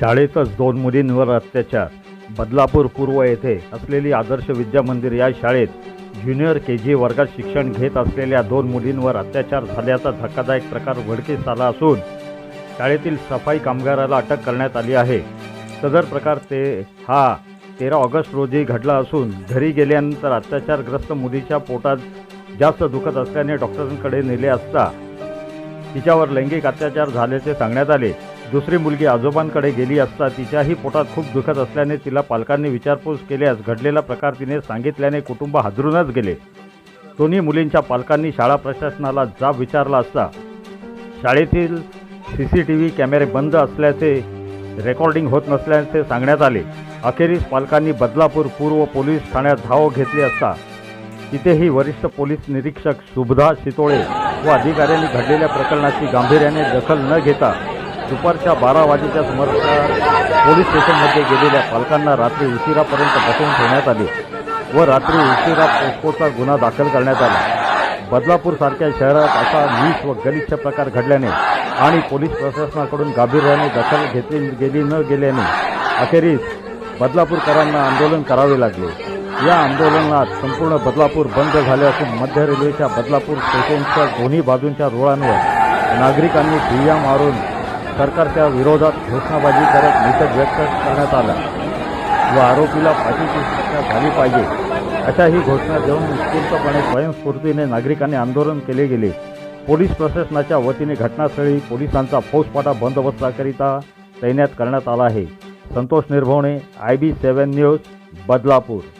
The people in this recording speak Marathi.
शाळेतच दोन मुलींवर अत्याचार. बदलापूर पूर्व येथे असलेली आदर्श विद्या मंदिर या शाळेत ज्युनियर के जी वर्गात शिक्षण घेत असलेल्या दोन मुलींवर अत्याचार झाल्याचा धक्कादायक प्रकार उघडकीस आला असून शाळेतील सफाई कामगाराला अटक करण्यात आली आहे. सदर प्रकार ते हा तेरा ऑगस्ट रोजी घडला असून घरी गेल्यानंतर अत्याचारग्रस्त मुलीच्या पोटात जास्त दुखत असल्याने डॉक्टरांकडे नेले असता तिच्यावर लैंगिक अत्याचार झाल्याचे सांगण्यात आले. दुसरी मुलगी आजोबांकडे गेली असता तिच्याही पोटात खूप दुखत असल्याने तिला पालकांनी विचारपूस केल्यास घडलेला प्रकार तिने सांगितल्याने कुटुंब हादरूनच गेले. दोन्ही मुलींच्या पालकांनी शाळा प्रशासनाला जाब विचारला असता. शाळेतील सी सी टी व्ही कॅमेरे बंद असल्याचे रेकॉर्डिंग होत नसल्याचे सांगण्यात आले. अखेरीस पालकांनी बदलापूर पूर्व पोलीस ठाण्यात धाव घेतली असता. तिथेही वरिष्ठ पोलीस निरीक्षक सुभदा शितोळे व अधिकाऱ्यांनी घडलेल्या प्रकरणाची गांभीर्याने दखल न घेता दुपारच्या बारा वाजेच्या सुमारास पोलीस स्टेशनमध्ये गेलेल्या पालकांना रात्री उशिरापर्यंत बसवून ठेवण्यात आले व रात्री उशिरा पोस्कोचा गुन्हा दाखल करण्यात आला. बदलापूरसारख्या शहरात असा नीच व गलिच्छ प्रकार घडल्याने आणि पोलीस प्रशासनाकडून गांभीर्याने दखल घेतली गेली न गेल्याने अखेरीस बदलापूरकरांना आंदोलन करावे लागले. या आंदोलनात संपूर्ण बदलापूर बंद झाले असून मध्य रेल्वेच्या बदलापूर स्टेशनच्या दोन्ही बाजूंच्या रुळांवर नागरिकांनी दुय्या मारून सरकारच्या विरोधात घोषणाबाजी करत निषेध व्यक्त करण्यात आला. व आरोपीला फाशीची शिक्षा झाली पाहिजे अशा ही घोषणा देऊन उत्स्फूर्तपणे स्वयंस्फूर्तीने नागरिकांनी आंदोलन केले गेले. पोलीस प्रशासनाच्या वतीने घटनास्थळी पोलिसांचा फौजफाटा बंदोबस्ताकरिता तैनात करण्यात आला आहे. Santosh Nirbhavane I B seven news Badlapur.